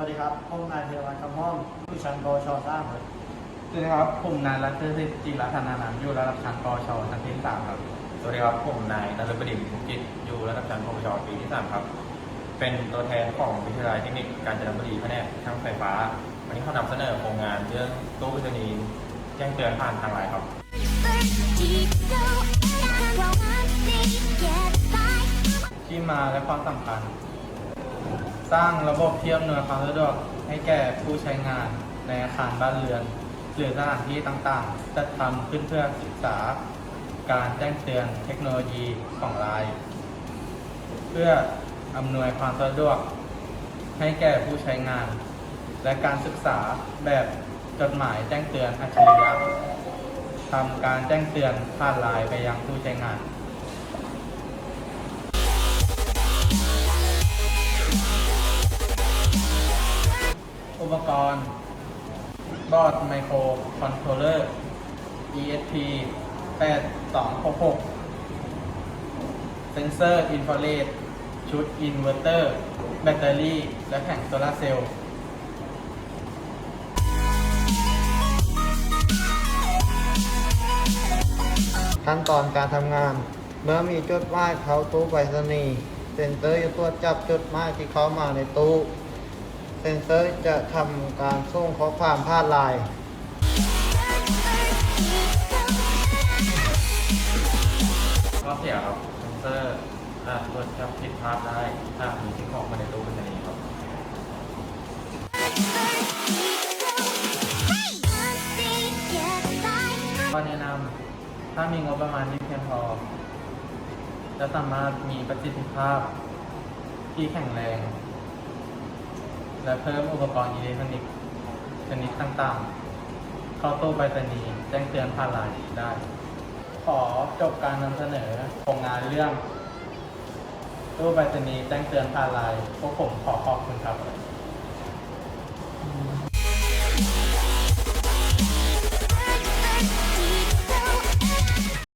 วัสดีครับผมนายเทวันคำห้องผู้ชั้นปวชสร้างครับสวัสดีครับผมนายรัตเตอร์สิทธิ์จิรัตนานันท์อยู่ระดับชั้นปวชชั้นที่สามครับ สวัสดีครับผมนายนฤบดินทร์มุกิจอยู่ระดับชั้นปวชปีที่3ครับ เป็นตัวแทนของวิทยาลัยเทคนิคการจนบุรีแผนกช่างไฟฟ้า วันนี้เขานำเสนอโครงงานเรื่องตู้ไปรษณีย์แจ้งเตือนผ่านทางไลน์ครับที่มาและความสำคัญ สร้างระบบเทียมหน่วยความสะดวกให้แก่ผู้ใช้งานในอาคารบ้านเรือน หรือสถานที่ต่างๆ จัดทำขึ้นเพื่อศึกษา การแจ้งเตือนเทคโนโลยีของไลน์เพื่ออำนวยความสะดวกให้แก่ผู้ใช้งาน และการศึกษาแบบจดหมายแจ้งเตือนอัจฉริยะทำการแจ้งเตือนผ่านไลน์ไปยังผู้ใช้งาน ปกรณ์บอร์ดไมโครคอนโทรลเลอร์ ESP 8266 เซนเซอร์อินฟราเรดชุดอินเวอร์เตอร์ แบตเตอรี่ และแผงโซลาเซลล์ขั้นตอนการทำงาน เมื่อมีจดหมายเข้าตู้ไปรษณีย์เซ็นเซอร์จะตรวจจับจดหมายที่เข้ามาในตู้ เซนเซอร์จะทำการส่งข้อความผ่านไลน์ก็เสียครับเซนเซอร์อาจตรวจจับผิดพลาดได้ถ้ามีสิ่งของมาในตู้ไปรษณีย์ครับ ก็แนะนำถ้ามีงบประมาณที่เพียงพอ จะสามารถมีประสิทธิภาพที่แข็งแรง และเพิ่มอุปกรณ์อิเล็กทรอนิกส์ชนิดต่างๆ เข้าตู้ไปรษณีย์แจ้งเตือนผ่านไลน์ได้ ขอจบการนำเสนอโครงงานเรื่อง ตู้ไปรษณีย์แจ้งเตือนผ่านไลน์พวกผมขอขอบคุณครับ